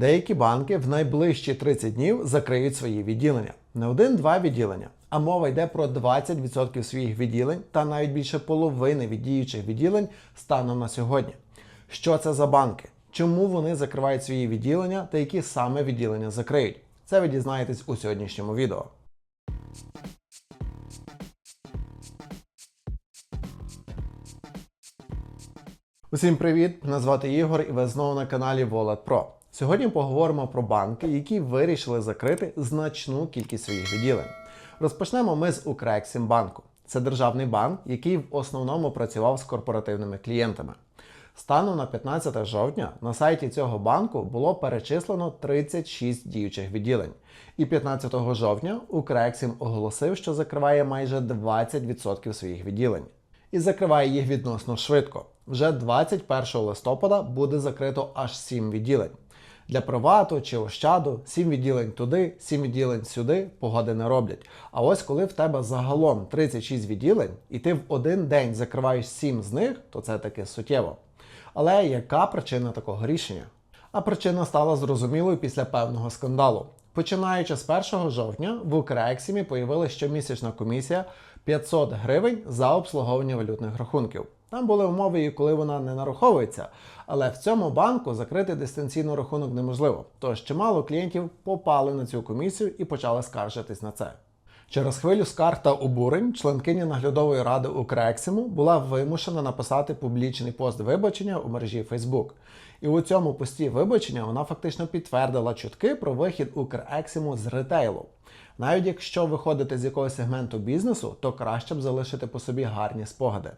Деякі банки в найближчі 30 днів закриють свої відділення. Не один-два відділення, а мова йде про 20% своїх відділень та навіть більше половини від діючих відділень станом на сьогодні. Що це за банки? Чому вони закривають свої відділення та які саме відділення закриють? Це ви дізнаєтесь у сьогоднішньому відео. Усім привіт! Мене звати Ігор і ви знову на каналі Wallet Pro. Сьогодні поговоримо про банки, які вирішили закрити значну кількість своїх відділень. Розпочнемо ми з Укрексімбанку. Це державний банк, який в основному працював з корпоративними клієнтами. Станом на 15 жовтня на сайті цього банку було перечислено 36 діючих відділень. І 15 жовтня Укрексім оголосив, що закриває майже 20% своїх відділень. І закриває їх відносно швидко. Вже 21 листопада буде закрито аж 7 відділень. Для привату чи ощаду 7 відділень туди, 7 відділень сюди погоди не роблять. А ось коли в тебе загалом 36 відділень, і ти в один день закриваєш 7 з них, то це таки суттєво. Але яка причина такого рішення? А причина стала зрозумілою після певного скандалу. Починаючи з 1 жовтня в Укрексімі появилася щомісячна комісія 500 гривень за обслуговування валютних рахунків. Там були умови, і коли вона не нараховується, але в цьому банку закрити дистанційно рахунок неможливо. Тож чимало клієнтів попали на цю комісію і почали скаржитись на це. Через хвилю скарг та обурень членкиня наглядової ради Укрексіму була вимушена написати публічний пост вибачення у мережі Facebook. І у цьому пості вибачення вона фактично підтвердила чутки про вихід Укрексіму з ретейлу. Навіть якщо виходити з якогось сегменту бізнесу, то краще б залишити по собі гарні спогади.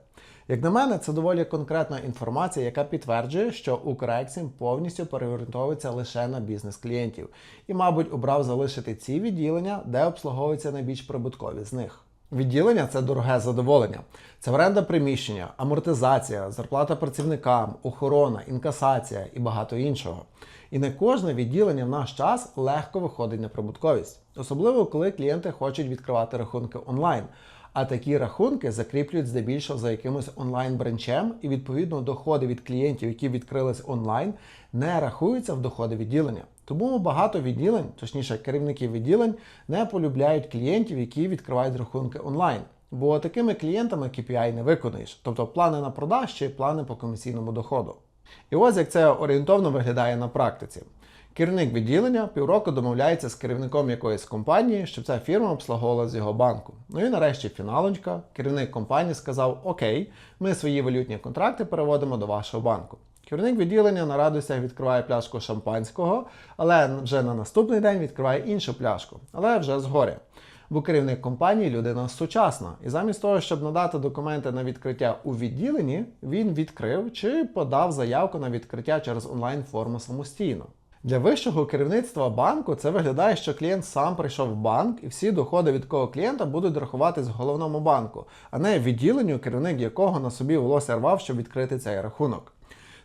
Як на мене, це доволі конкретна інформація, яка підтверджує, що Укрексім повністю переорієнтовується лише на бізнес клієнтів і, мабуть, обрав залишити ці відділення, де обслуговуються найбільш прибуткові з них. Відділення це дороге задоволення. Це оренда приміщення, амортизація, зарплата працівникам, охорона, інкасація і багато іншого. І не кожне відділення в наш час легко виходить на прибутковість, особливо коли клієнти хочуть відкривати рахунки онлайн. А такі рахунки закріплюють здебільшого за якимось онлайн-бренчем, і відповідно доходи від клієнтів, які відкрились онлайн, не рахуються в доходи відділення. Тому багато відділень, точніше керівників відділень, не полюбляють клієнтів, які відкривають рахунки онлайн. Бо такими клієнтами KPI не виконаєш, тобто плани на продаж чи плани по комісійному доходу. І ось як це орієнтовно виглядає на практиці. Керівник відділення півроку домовляється з керівником якоїсь компанії, щоб ця фірма обслуговувала з його банку. Ну і нарешті фіналочка. Керівник компанії сказав: Окей, ми свої валютні контракти переводимо до вашого банку. Керівник відділення на радостях відкриває пляшку шампанського, але вже на наступний день відкриває іншу пляшку, але вже згоря. Бо керівник компанії людина сучасна, і замість того, щоб надати документи на відкриття у відділенні, він відкрив чи подав заявку на відкриття через онлайн-форму самостійно. Для вищого керівництва банку це виглядає, що клієнт сам прийшов в банк, і всі доходи від кого клієнта будуть рахуватись головному банку, а не відділенню, керівник якого на собі волосся рвав, щоб відкрити цей рахунок.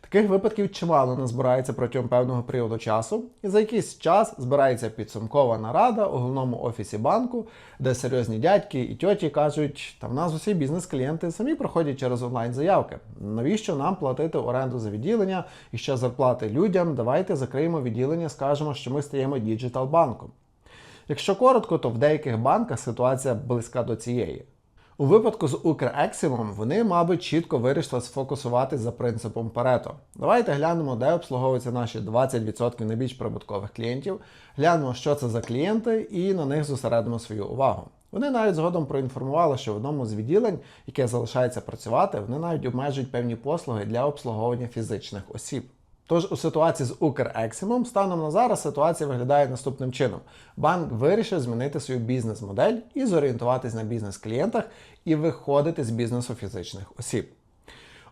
Таких випадків чимало не збирається протягом певного періоду часу, і за якийсь час збирається підсумкова нарада у головному офісі банку, де серйозні дядьки і тьоті кажуть, та в нас усі бізнес-клієнти самі проходять через онлайн-заявки. Навіщо нам платити оренду за відділення і ще зарплати людям? Давайте закриємо відділення, скажемо, що ми стаємо діджитал-банком. Якщо коротко, то в деяких банках ситуація близька до цієї. У випадку з Укрексімом вони, мабуть, чітко вирішили сфокусуватись за принципом Парето. Давайте глянемо, де обслуговуються наші 20% найбільш прибуткових клієнтів, глянемо, що це за клієнти, і на них зосередимо свою увагу. Вони навіть згодом проінформували, що в одному з відділень, яке залишається працювати, вони навіть обмежують певні послуги для обслуговування фізичних осіб. Тож у ситуації з Укрексімом станом на зараз ситуація виглядає наступним чином: банк вирішив змінити свою бізнес-модель і зорієнтуватись на бізнес-клієнтах і виходити з бізнесу фізичних осіб.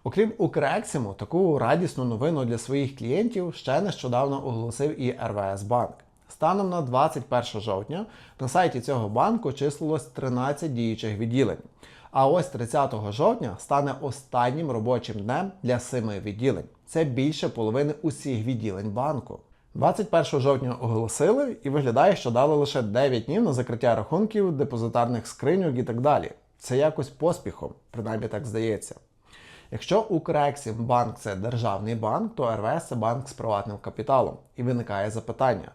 Окрім Укрексіму, таку радісну новину для своїх клієнтів ще нещодавно оголосив і РВС Банк. Станом на 21 жовтня на сайті цього банку числилось 13 діючих відділень. А ось 30 жовтня стане останнім робочим днем для семи відділень. Це більше половини усіх відділень банку. 21 жовтня оголосили і виглядає, що дали лише 9 днів на закриття рахунків, депозитарних скриньок і так далі. Це якось поспіхом, принаймні так здається. Якщо Укрексімбанк це державний банк, то РВС це банк з приватним капіталом. І виникає запитання.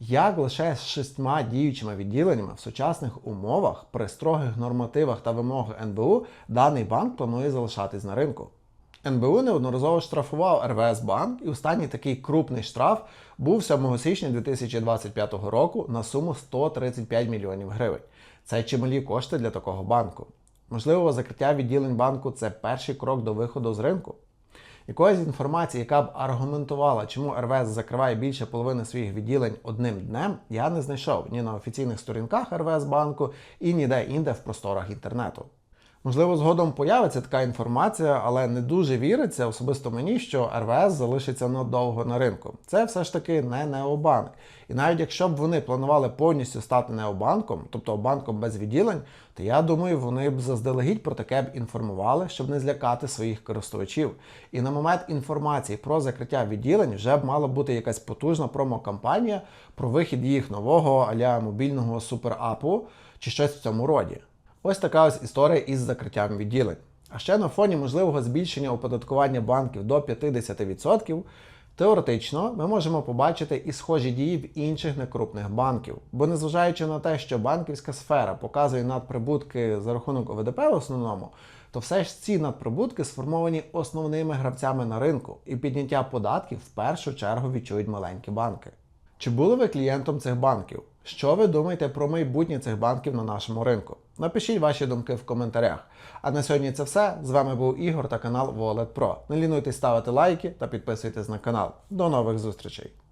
Як лише з шістьма діючими відділеннями в сучасних умовах при строгих нормативах та вимогах НБУ даний банк планує залишатись на ринку? НБУ неодноразово штрафував РВС банк, і останній такий крупний штраф був 7 січня 2025 року на суму 135 мільйонів гривень. Це чималі кошти для такого банку. Можливо, закриття відділень банку це перший крок до виходу з ринку. Якоїсь інформації, яка б аргументувала, чому РВС закриває більше половини своїх відділень одним днем, я не знайшов ні на офіційних сторінках РВС банку і ніде інде в просторах інтернету. Можливо, згодом появиться така інформація, але не дуже віриться особисто мені, що РВС залишиться надовго на ринку. Це все ж таки не необанк. І навіть якщо б вони планували повністю стати необанком, тобто банком без відділень, то я думаю, вони б заздалегідь про таке б інформували, щоб не злякати своїх користувачів. І на момент інформації про закриття відділень вже б мала бути якась потужна промокампанія про вихід їх нового аля мобільного суперапу чи щось в цьому роді. Ось така ось історія із закриттям відділень. А ще на фоні можливого збільшення оподаткування банків до 50%, теоретично ми можемо побачити і схожі дії в інших некрупних банків. Бо незважаючи на те, що банківська сфера показує надприбутки за рахунок ОВДП в основному, то все ж ці надприбутки сформовані основними гравцями на ринку, і підняття податків в першу чергу відчують маленькі банки. Чи були ви клієнтом цих банків? Що ви думаєте про майбутнє цих банків на нашому ринку? Напишіть ваші думки в коментарях. А на сьогодні це все. З вами був Ігор та канал Wallet Pro. Не лінуйтесь ставити лайки та підписуйтесь на канал. До нових зустрічей!